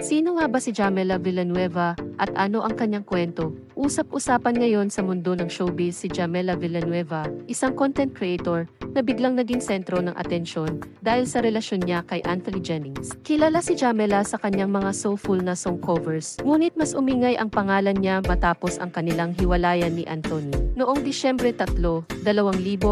Sino nga ba si Jamela Villanueva at ano ang kanyang kwento? Usap-usapan ngayon sa mundo ng showbiz si Jamela Villanueva, isang content creator na biglang naging sentro ng atensyon dahil sa relasyon niya kay Anthony Jennings. Kilala si Jamela sa kanyang mga soulful na song covers, ngunit mas umingay ang pangalan niya matapos ang kanilang hiwalayan ni Anthony. Noong Disyembre 3, 2024,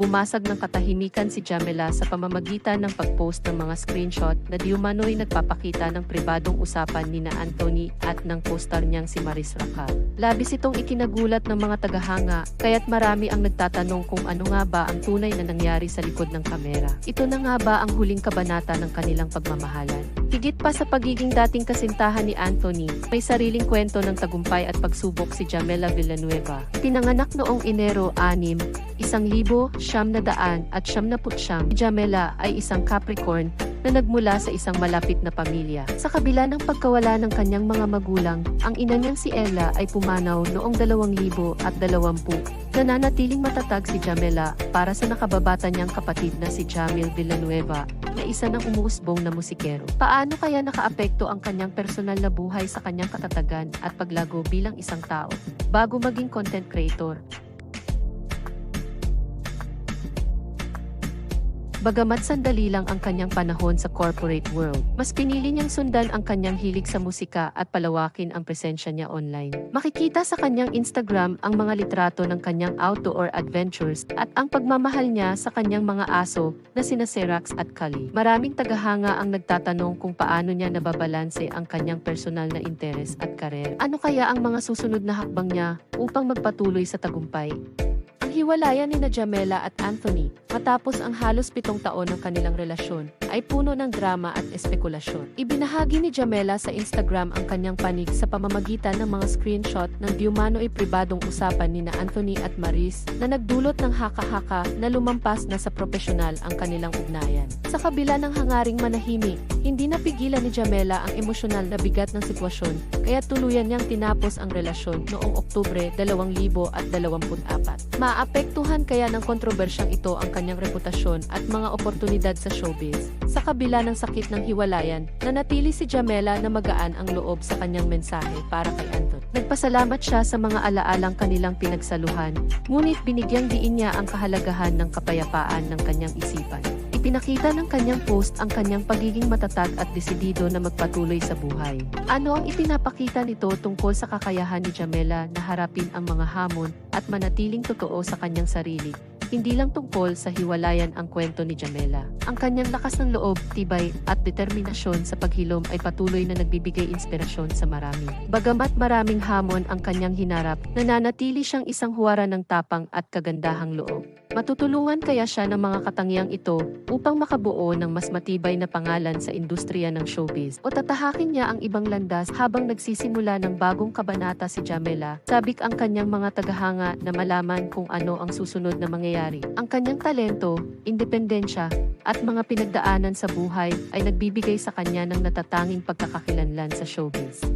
bumasag ng katahimikan si Jamela sa pamamagitan ng pag-post ng mga screenshot na diumano'y nagpapakita ng pribadong usapan ni na Anthony at ng co-star niyang si Maris Racal. Labis itong ikinagulat ng mga tagahanga, kaya't marami ang nagtatanong kung ano nga ba ang tunay na nangyari sa likod ng kamera. Ito na nga ba ang huling kabanata ng kanilang pagmamahalan? Higit pa sa pagiging dating kasintahan ni Anthony, may sariling kwento ng tagumpay at pagsubok si Jamela Villanueva. Pinanganak noong Enero 6, isang libo, siyam na daan at siyam na putsyam. Si Jamela ay isang Capricorn na nagmula sa isang malapit na pamilya. Sa kabila ng pagkawala ng kanyang mga magulang, ang ina niyang si Ella ay pumanaw noong 2020. Nananatiling matatag si Jamela para sa nakababata niyang kapatid na si Jamil Villanueva na isa ng umuusbong na musikero. Paano kaya nakaapekto ang kanyang personal na buhay sa kanyang katatagan at paglago bilang isang tao bago maging content creator? Bagamat sandali lang ang kanyang panahon sa corporate world, mas pinili niyang sundan ang kanyang hilig sa musika at palawakin ang presensya niya online. Makikita sa kanyang Instagram ang mga litrato ng kanyang outdoor adventures at ang pagmamahal niya sa kanyang mga aso na sina Serax at Kali. Maraming tagahanga ang nagtatanong kung paano niya nababalanse ang kanyang personal na interes at karer. Ano kaya ang mga susunod na hakbang niya upang magpatuloy sa tagumpay? Ang hiwalayan ni na Jamela at Anthony matapos ang halos pitong taon ng kanilang relasyon ay puno ng drama at espekulasyon. Ibinahagi ni Jamela sa Instagram ang kanyang panig sa pamamagitan ng mga screenshot ng diumano'y pribadong usapan ni na Anthony at Maris na nagdulot ng haka-haka na lumampas na sa profesional ang kanilang ugnayan. Sa kabila ng hangaring manahimik, hindi napigilan ni Jamela ang emosyonal na bigat ng sitwasyon kaya tuluyan niyang tinapos ang relasyon noong Oktubre 2024. Maapektuhan kaya ng kontrobersyang ito ang kanyang reputasyon at mga oportunidad sa showbiz. Sa kabila ng sakit ng hiwalayan, nanatili si Jamela na magaan ang loob sa kanyang mensahe para kay Anton. Nagpasalamat siya sa mga alaalang kanilang pinagsaluhan, ngunit binigyang diin niya ang kahalagahan ng kapayapaan ng kanyang isipan. Ipinakita ng kanyang post ang kanyang pagiging matatag at desidido na magpatuloy sa buhay. Ano ang ipinapakita nito tungkol sa kakayahan ni Jamela na harapin ang mga hamon at manatiling totoo sa kanyang sarili? Hindi lang tungkol sa hiwalayan ang kwento ni Jamela. Ang kanyang lakas ng loob, tibay at determinasyon sa paghilom ay patuloy na nagbibigay inspirasyon sa marami. Bagamat maraming hamon ang kanyang hinarap, nananatili siyang isang huwara ng tapang at kagandahang loob. Matutulungan kaya siya ng mga katangiang ito upang makabuo ng mas matibay na pangalan sa industriya ng showbiz o tatahakin niya ang ibang landas habang nagsisimula ng bagong kabanata si Jamela. Sabik ang kanyang mga tagahanga na malaman kung ano ang susunod na mangyayari. Ang kanyang talento, independensya, at mga pinagdaanan sa buhay ay nagbibigay sa kanya ng natatanging pagkakakilanlan sa showbiz.